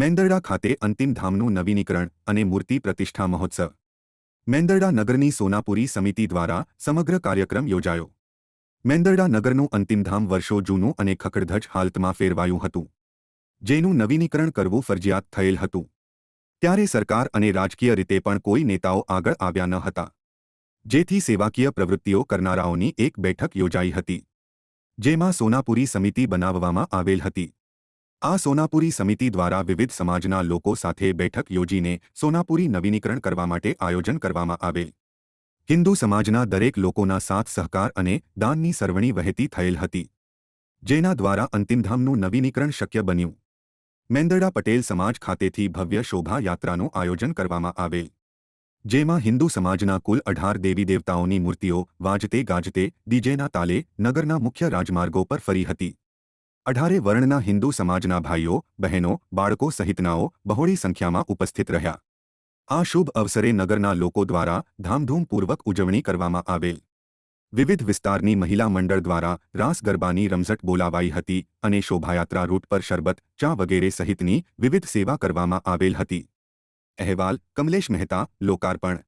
મેંદરડા ખાતે અંતિમ ધામનું નવીનીકરણ અને મૂર્તિ પ્રતિષ્ઠા મહોત્સવ. મેંદરડા નગરની સોનાપુરી સમિતિ દ્વારા સમગ્ર કાર્યક્રમ યોજાયો. મેંદરડા નગરનું અંતિમધામ વર્ષો જૂનું અને ખખડધજ હાલતમાં ફેરવાયું હતું. જેનું નવીનીકરણ કરવું ફરજિયાત થયેલ હતું. ત્યારે સરકાર અને રાજકીય રીતે પણ કોઈ નેતાઓ આગળ આવ્યા ન હતા. જેથી સેવાકીય પ્રવૃત્તિઓ કરનારાઓની એક બેઠક યોજાઈ હતી. જેમાં સોનાપુરી સમિતિ બનાવવામાં આવેલ હતી. આ સોનાપુરી સમિતિ દ્વારા વિવિધ સમાજના લોકો સાથે બેઠક યોજીને સોનાપુરી નવીનીકરણ કરવા માટે આયોજન કરવામાં આવેલ. હિન્દુ સમાજના દરેક લોકોના સાથ સહકાર અને દાનની સરવણી વહેતી થયેલ હતી, જેના દ્વારા અંતિમધામનું નવીનીકરણ શક્ય બન્યું. મેંદરડા પટેલ સમાજ ખાતેથી ભવ્ય શોભાયાત્રાનું આયોજન કરવામાં આવેલ, જેમાં હિન્દુ સમાજના કુલ અઢાર દેવી દેવતાઓની મૂર્તિઓ વાજતે ગાજતે ડીજેના તાલે નગરના મુખ્ય રાજમાર્ગો પર ફરી હતી. અઢારે વર્ણના હિન્દુ સમાજના ભાઈઓ, બહેનો, બાળકો સહિતનાઓ બહોળી સંખ્યામાં ઉપસ્થિત રહ્યા. આ શુભ અવસરે નગરના લોકો દ્વારા ધામધૂમપૂર્વક ઉજવણી કરવામાં આવેલ. વિવિધ વિસ્તારની મહિલા મંડળ દ્વારા રાસ ગરબાની રમઝટ બોલાવાઈ હતી અને શોભાયાત્રા રૂટ પર શરબત, ચા વગેરે સહિતની વિવિધ સેવા કરવામાં આવેલ હતી. અહેવાલ, કમલેશ મહેતા, લોકાર્પણ.